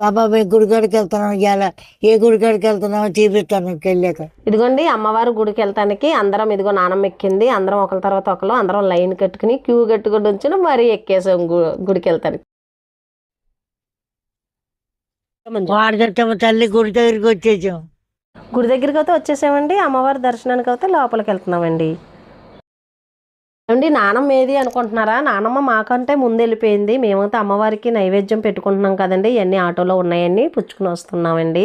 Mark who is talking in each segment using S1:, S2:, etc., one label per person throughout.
S1: బాబా గుడికాడికి వెళ్తున్నాం ఇవాళ ఏ గుడికాడికి వెళ్తున్నామో చూపిస్తాను వెళ్ళాక.
S2: ఇదిగోండి అమ్మవారు గుడికి వెళ్తానికి అందరం ఇదిగో నానమ్మ ఎక్కింది అందరం ఒకరి తర్వాత ఒకరు అందరం లైన్ కట్టుకుని క్యూ కట్టుకుని ఉంచిన మరి ఎక్కేసాం గుడికి వెళ్తానికి
S1: వాడగట్టమ్మ తల్లి గుడి దగ్గరికి వచ్చేసాం.
S2: గుడి దగ్గరికి అయితే వచ్చేసామండి అమ్మవారి దర్శనానికి అయితే లోపలికి వెళ్తున్నామండి. ఏమండి నానమ్మ ఏది అనుకుంటున్నారా? నానమ్మ మాకంటే ముందు వెళ్ళిపోయింది మేమైతే అమ్మవారికి నైవేద్యం పెట్టుకుంటున్నాం కదండి. ఇవన్నీ ఆటోలో ఉన్నాయండి పుచ్చుకుని వస్తున్నామండి.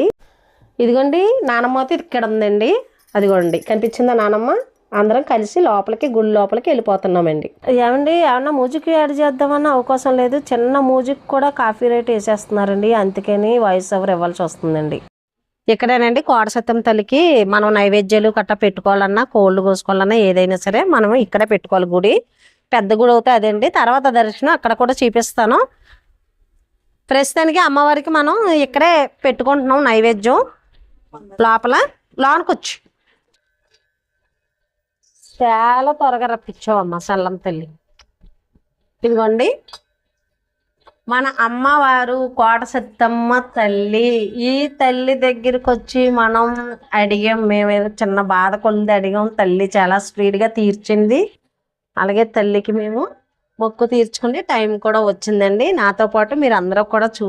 S2: ఇదిగోండి నానమ్మ అయితే ఇక్కడ ఉందండి అదిగోండి కనిపించిందా నానమ్మ? అందరం కలిసి లోపలికి గుడి లోపలికి వెళ్ళిపోతున్నామండి. ఏమండి ఏమన్నా మ్యూజిక్ యాడ్ చేద్దామన్న అవకాశం లేదు. చిన్న మ్యూజిక్ కూడా కాఫీ రేట్ వేసేస్తున్నారండి. అందుకని వాయిస్ ఓవర్ ఇవ్వాల్సి వస్తుందండి. ఇక్కడేనండి కోడసత్యం తల్లికి మనం నైవేద్యాలు కట్ట పెట్టుకోవాలన్నా కోళ్ళు కోసుకోవాలన్నా ఏదైనా సరే మనం ఇక్కడే పెట్టుకోవాలి గుడి. పెద్ద గుడి అవుతే అదండి తర్వాత దర్శనం అక్కడ కూడా చూపిస్తాను. ప్రస్తుతానికి అమ్మవారికి మనం ఇక్కడే పెట్టుకుంటున్నాం నైవేద్యం. లోపల లోనకొచ్చు చాలా త్వరగా రప్పించావమ్మ సల్లం తల్లి. ఇదిగోండి. మన అమ్మవారు కోటసత్తమ్మ తల్లి. ఈ తల్లి దగ్గరికి వచ్చి మనం అడిగాం మేమేదో చిన్న బాధ కొలిది అడిగాం. తల్లి చాలా స్పీడ్గా తీర్చింది. అలాగే తల్లికి మేము మొక్కు తీర్చుకునే టైం కూడా వచ్చిందండి. నాతో పాటు మీరు అందరూ కూడా చూ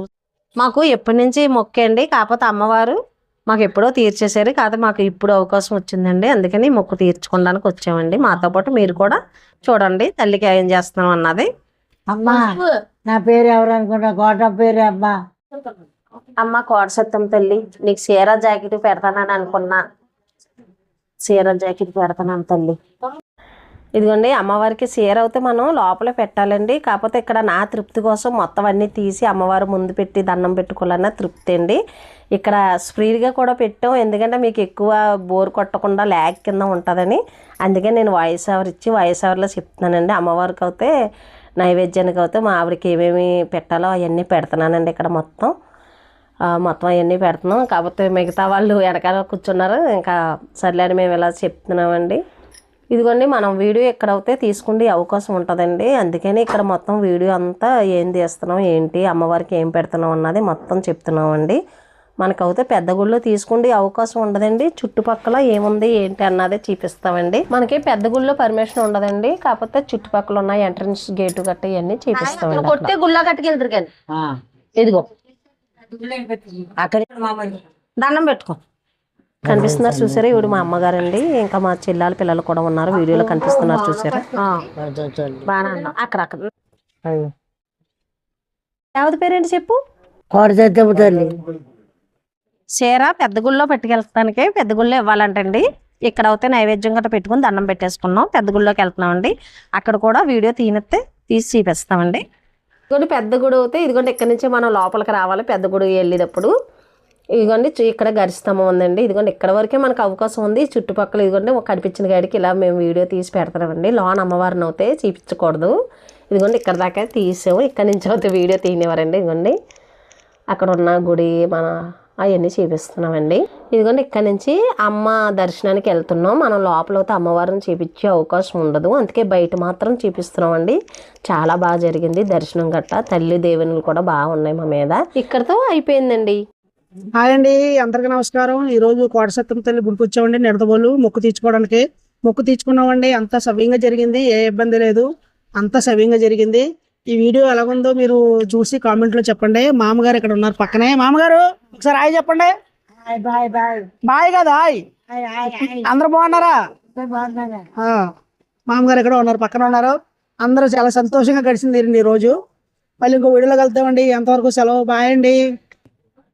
S2: మాకు ఎప్పటి నుంచి మొక్కే అండి? కాకపోతే అమ్మవారు మాకు ఎప్పుడో తీర్చేశారు. కాదు మాకు ఇప్పుడు అవకాశం వచ్చిందండి. అందుకని మొక్కు తీర్చుకోవడానికి వచ్చామండి. మాతో పాటు మీరు కూడా చూడండి తల్లికి ఏం చేస్తున్నాం అన్నది.
S1: అమ్మా నా పేరు ఎవరు అనుకున్నా కోట పేరు అమ్మా.
S2: అమ్మ కోట సత్యం తల్లి నీకు చీర జాకెట్ పెడతానని అనుకున్నా. చీర జాకెట్ పెడతానని తల్లి. ఇదిగోండి అమ్మవారికి చీర అయితే మనం లోపల పెట్టాలండి. కాకపోతే ఇక్కడ నా తృప్తి కోసం మొత్తం అన్నీ తీసి అమ్మవారి ముందు పెట్టి దండం పెట్టుకోవాలన్న తృప్తి అండి. ఇక్కడ స్ప్రీడ్గా కూడా పెట్టాం. ఎందుకంటే మీకు ఎక్కువ బోర్ కొట్టకుండా ల్యాగ్ కింద ఉంటుందని. అందుకే నేను వాయిస్ ఓవర్ ఇచ్చి వాయిస్ ఓవర్లో చెప్తున్నానండి. అమ్మవారికి అయితే నైవేద్యానికి అయితే మా ఆవిడకి ఏమేమి పెట్టాలో అవన్నీ పెడుతున్నానండి ఇక్కడ మొత్తం. మొత్తం అవన్నీ పెడుతున్నాం. కాకపోతే మిగతా వాళ్ళు వెనకాల కూర్చున్నారు. ఇంకా సర్లే అని మేము ఇలా చెప్తున్నామండి. ఇదిగోండి మనం వీడియో ఎక్కడైతే తీసుకునే అవకాశం ఉంటుందండి. అందుకని ఇక్కడ మొత్తం వీడియో అంతా ఏం తీస్తున్నాం ఏంటి అమ్మవారికి ఏం పెడుతున్నాం అన్నది మొత్తం చెప్తున్నామండి. మనకైతే పెద్ద గుళ్ళో తీసుకుంటే అవకాశం ఉండదండి. చుట్టుపక్కల ఏముంది ఏంటి అన్నది చూపిస్తామండి. మనకి పెద్ద గుళ్ళో పర్మిషన్ ఉండదండి. కాకపోతే చుట్టుపక్కల ఉన్న ఎంట్రన్స్ గేటు గట్ట ఇవన్నీ చూపిస్తామండి కొట్టే గుళ్ళ కట్టుకెళ్తారు కానీ. ఇదిగో.
S1: అక్కడ
S2: దండం పెట్టుకో. కనిపిస్తున్నారు చూసారా? ఇవిడు మా అమ్మగారండి. ఇంకా మా చెల్లెల పిల్లలు కూడా ఉన్నారు. వీడియోలో కనిపిస్తున్నారు చూసారా? అక్కడ అక్కడ పేరేంటి చెప్పు
S1: సత్యమ్మ తల్లి
S2: చీర పెద్ద గుళ్ళో పెట్టుకెళ్తానికి పెద్ద గుళ్ళో ఇవ్వాలంటండి. ఇక్కడ అయితే నైవేద్యం గట్రా పెట్టుకుని దండం పెట్టేసుకున్నాం. పెద్ద గుళ్ళోకి వెళ్తున్నామండి. అక్కడ కూడా వీడియో తీనెత్తే తీసి చూపిస్తామండి. ఇదిగోండి పెద్ద గుడి అయితే ఇదిగోండి ఇక్కడ నుంచి మనం లోపలికి రావాలి. పెద్ద గుడి వెళ్ళేటప్పుడు. ఇదిగోండి చూ- ఇక్కడ గరిస్తమం ఉందండి. ఇదిగోండి ఇక్కడ వరకే మనకు అవకాశం ఉంది. చుట్టుపక్కల ఇదిగోండి ఒక కనిపించిన గాడికి ఇలా మేము వీడియో తీసి పెడతామండి. లోన్ అమ్మవారిని అయితే చూపించకూడదు. ఇదిగోండి ఇక్కడ దాకా తీసాము. ఇక్కడ నుంచి అయితే వీడియో తీనేవారండి ఇదిగోండి అక్కడ ఉన్న గుడి మన అవన్నీ చూపిస్తున్నామండి. ఇదిగోండి ఇక్కడ నుంచి అమ్మ దర్శనానికి వెళ్తున్నాం. మనం లోపలతో అమ్మవారిని చూపించే అవకాశం ఉండదు. అందుకే బయట మాత్రం చూపిస్తున్నామండి. చాలా బాగా జరిగింది దర్శనం గట్ట. తల్లి దేవునులు కూడా బాగున్నాయి మా మీద. ఇక్కడతో అయిపోయిందండి.
S3: హాయ్ అండి అందరికీ నమస్కారం. ఈరోజు రోజు కోటసత్తం తల్లి గుడికి వచ్చామండి నిడతబోలు మొక్కు తీర్చుకోవడానికి. మొక్కు తీర్చుకున్నామండి. అంత సవ్యంగా జరిగింది ఏ ఇబ్బంది లేదు. అంత సవ్యంగా జరిగింది. ఈ వీడియో ఎలాగుందో మీరు చూసి కామెంట్లో చెప్పండి. మామగారు ఇక్కడ ఉన్నారు పక్కనే. మామగారు ఒకసారి హాయ్ చెప్పండి.
S1: Bye bye.
S3: బాయ్ కదా హాయ్. అందరు బాగున్నారా? మామగారు ఇక్కడ ఉన్నారు పక్కన ఉన్నారు. అందరూ చాలా సంతోషంగా గడిచింది ఈ రోజు. మళ్ళీ ఇంకో వీడియోలోకి వెళ్తామండి ఎంతవరకు సెలవు. బాయ్ అండి.